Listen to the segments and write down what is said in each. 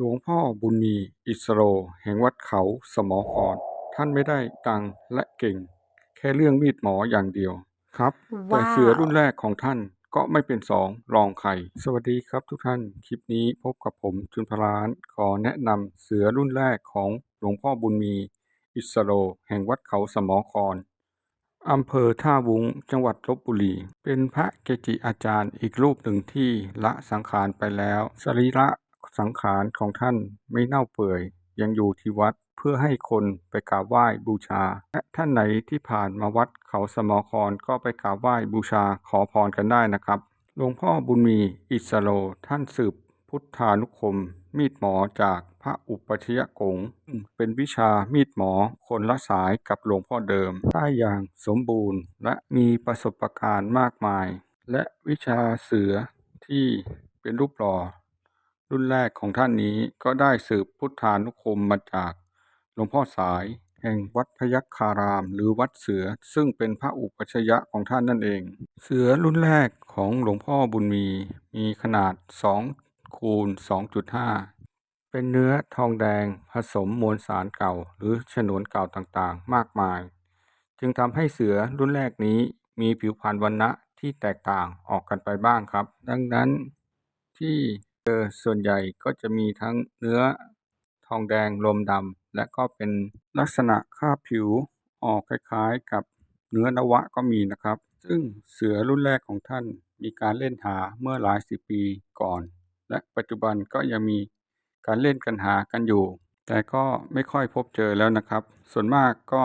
หลวงพ่อบุญมีอิสโร แห่งวัดเขาสมอครท่านไม่ได้ดังและเก่ง แค่เรื่องมีดหมออย่างเดียวครับ แต่ว้าเสือรุ่นวแรกของท่านก็ไม่เป็นสองรองใคร สวัสดีครับทุกท่าน คลิปนี้พบกับผมจุนพลานขอแนะนำเสือรุ่นแรกของหลวงพ่อบุญมี อิสโร แห่งวัดเขาสมอครอำเภอท่าวุ้งจังหวัดลบบุรี เป็นพระเกจิอาจารย์อีกรูปหนึ่งที่ละสังขารไปแล้ว สรีระ สังขารของท่านไม่เน่าเปื่อย ยังอยู่ที่วัดเพื่อให้คนไปกราบไหว้บูชา และท่านไหนที่ผ่านมาวัดเขาสมอครก็ไปกราบไหว้บูชาขอพรกันได้นะครับหลวงพ่อบุญมีอิสโรท่านสืบพุทธานุคม มีดหมอจากพระอุปชยกงเป็นวิชามีดหมอคนละสายกับหลวงพ่อเดิมได้อย่างสมบูรณ์และมีประสบการณ์มากมาย และวิชาเสือที่เป็นรูปหล่อ รุ่นแรกของท่านนี้ก็ได้สืบพุทธานุคมมาจากหลวงพ่อสาย แห่งวัดพยัคฆาราม หรือวัดเสือซึ่งเป็นพระอุปัชฌะของท่านนั่นเอง เสือรุ่นแรกของหลวงพ่อบุญมีมีขนาด2คูณ2.5 เป็นเนื้อทองแดงผสมมวลสารเก่า หรือฉนวนเก่าต่างๆ มากมาย จึงทำให้เสือรุ่นแรกนี้มีผิวพรรณวรรณะที่แตกต่างออกกันไปบ้างครับ ดังนั้นที่ เจอส่วนใหญ่ก็จะมีทั้งเนื้อทองแดงลมดำและก็เป็นลักษณะคราบผิวออกคล้ายๆ กับเนื้อนวะก็มีนะครับ ซึ่งเสือรุ่นแรกของท่านมีการเล่นหาเมื่อหลายสิบปีก่อน และปัจจุบันก็ยังมีการเล่นกันหากันอยู่ แต่ก็ไม่ค่อยพบเจอแล้วนะครับ ส่วนมากก็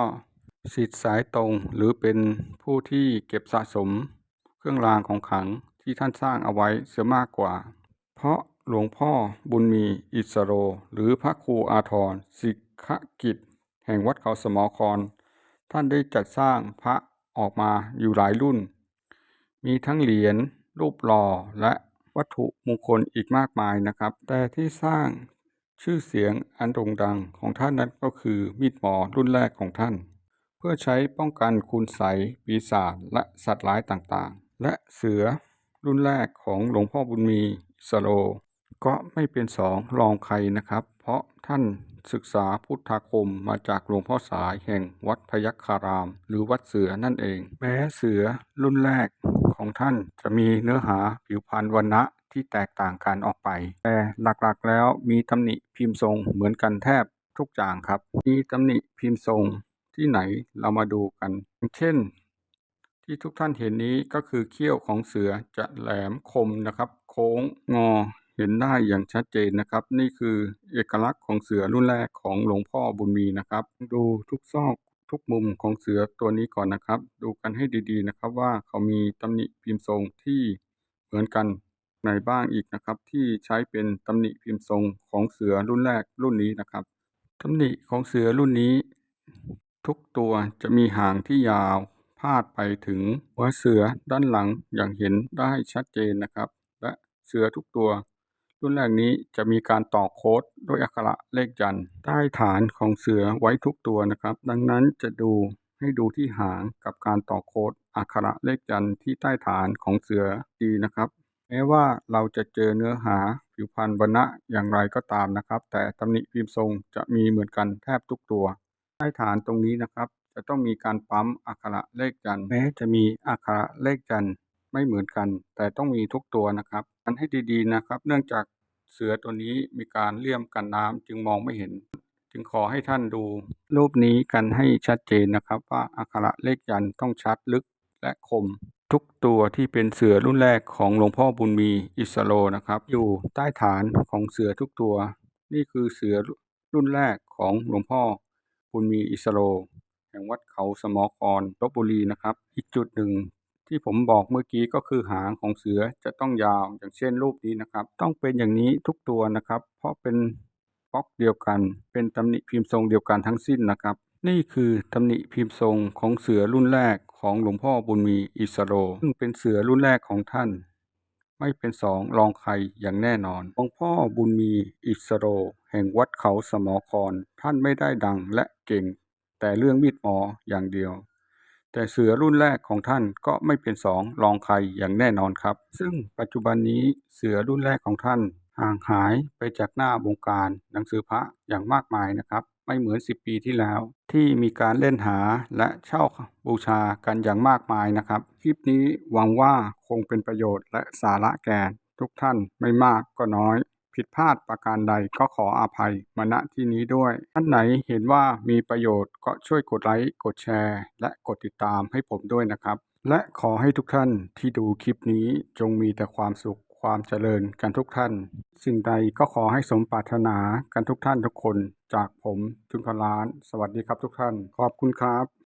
สิทธิ์สายตรงหรือเป็นผู้ที่เก็บสะสม เครื่องรางของขังที่ท่านสร้างเอาไว้เสียมากกว่า เพราะ หลวงพ่อบุญมีอิสโร หรือพระครูอาทรสิกขกิจ แห่งวัดเขาสมอคร ท่านได้จัดสร้างพระออกมาอยู่หลายรุ่น มีทั้งเหรียญรูปหล่อและวัตถุมงคลอีกมากมายนะครับ แต่ที่สร้างชื่อเสียงอันโด่งดังของท่านนั้นก็คือมีดหมอรุ่นแรกของท่าน เพื่อใช้ป้องกันคุณไสปีศาจและสัตว์ร้ายต่างๆ และเสือรุ่นแรกของหลวงพ่อบุญมีอิสโร ก็ไม่เป็นสองรองใครนะครับ เพราะท่านศึกษาพุทธาคมมาจากหลวงพ่อสายแห่งวัดพยัคฆาราม หรือวัดเสือนั่นเอง แม้เสือรุ่นแรกของท่านจะมีเนื้อหาผิวพรรณวรรณะที่แตกต่างกันออกไป แต่หลักๆแล้วมีตำหนิพิมพ์ทรงเหมือนกันแทบทุกอย่างครับ มีตำหนิพิมพ์ทรงที่ไหนเรามาดูกัน เช่น ที่ทุกท่านเห็นนี้ก็คือเขี้ยวของเสือจะแหลมคมนะครับ โค้งงอ เห็นได้อย่างชัดเจนนะครับ นี่คือเอกลักษณ์ของเสือรุ่นแรกของหลวงพ่อบุญมีนะครับ ดูทุกซอกทุกมุมของเสือตัวนี้ก่อนนะครับ ดูกันให้ดีๆนะครับว่าเขามีตำหนิพิมพ์ทรงที่เหมือนกันไหนบ้างอีกนะครับ ที่ใช้เป็นตำหนิพิมพ์ทรงของเสือรุ่นแรกรุ่นนี้นะครับตำหนิของเสือรุ่นนี้ ทุกตัวจะมีหางที่ยาวพาดไปถึงหัวเสือด้านหลังอย่างเห็นได้ชัดเจนนะครับ และเสือทุกตัว รุ่นแรกนี้จะมีการต่อโค้ดด้วยอักขระเลขยันต์ใต้ฐานของเสือไว้ทุกตัวนะครับ ดังนั้นจะดูให้ดูที่หางกับการต่อโค้ดอักขระเลขยันต์ที่ใต้ฐานของเสือดีนะครับแม้ว่าเราจะเจอเนื้อหาผิวพรรณวรรณะอย่างไรก็ตามนะครับ แต่ตำหนิพิมพ์ทรงจะมีเหมือนกันแทบทุกตัว ใต้ฐานตรงนี้นะครับ จะต้องมีการปั๊มอักขระเลขยันต์แม้จะมีอักขระเลขยันต์ไม่เหมือนกัน แต่ต้องมีทุกตัวนะครับอันให้ดีๆนะครับ เนื่องจาก เสือตัวนี้มีการเลี่ยมกันน้ำจึงมองไม่เห็น จึงขอให้ท่านดูรูปนี้กันให้ชัดเจนนะครับ ว่าอักขระเลขยันต์ต้องชัดลึกและคม ทุกตัวที่เป็นเสือรุ่นแรกของหลวงพ่อบุญมีอิสโรนะครับ อยู่ใต้ฐานของเสือทุกตัว นี่คือเสือรุ่นแรกของหลวงพ่อบุญมีอิสโรแห่งวัดเขาสมอครลบบุรีนะครับ อีกจุดหนึ่ง ที่ผมบอกเมื่อกี้ก็คือหางของเสือจะต้องยาวอย่างเช่นรูปนี้นะครับ ต้องเป็นอย่างนี้ทุกตัวนะครับ เพราะเป็นบล็อกเดียวกัน เป็นตำหนิพิมพ์ทรงเดียวกันทั้งสิ้นนะครับ นี่คือตำหนิพิมพ์ทรงของเสือรุ่นแรกของหลวงพ่อบุญมีอิสโรซึ่งเป็นเสือรุ่นแรกของท่าน ไม่เป็นสองรองใครอย่างแน่นอนหลวงพ่อบุญมีอิสโร แห่งวัดเขาสมอคร ท่านไม่ได้ดังและเก่ง แต่เรื่องมีดหมออย่างเดียว แต่เสือรุ่นแรกของท่านก็ไม่เป็นสองรองใครอย่างแน่นอนครับ ซึ่งปัจจุบันนี้เสือรุ่นแรกของท่านห่างหายไปจากหน้าวงการหนังสือพระอย่างมากมายนะครับ ไม่เหมือน 10 ปีที่แล้ว ที่มีการเล่นหาและเช่าบูชากันอย่างมากมายนะครับ คลิปนี้หวังว่าคงเป็นประโยชน์และสาระแก่ทุกท่านไม่มากก็น้อย ผิดพลาดประการใดก็ขออภัยมาณที่นี้ด้วย ท่านไหนเห็นว่ามีประโยชน์ก็ช่วยกดไลค์ กดแชร์ และกดติดตามให้ผมด้วยนะครับ และขอให้ทุกท่านที่ดูคลิปนี้จงมีแต่ความสุขความเจริญกันทุกท่าน สิ่งใดก็ขอให้สมปรารถนากันทุกท่านทุกคน จากผมจุนพลาน สวัสดีครับทุกท่าน ขอบคุณครับ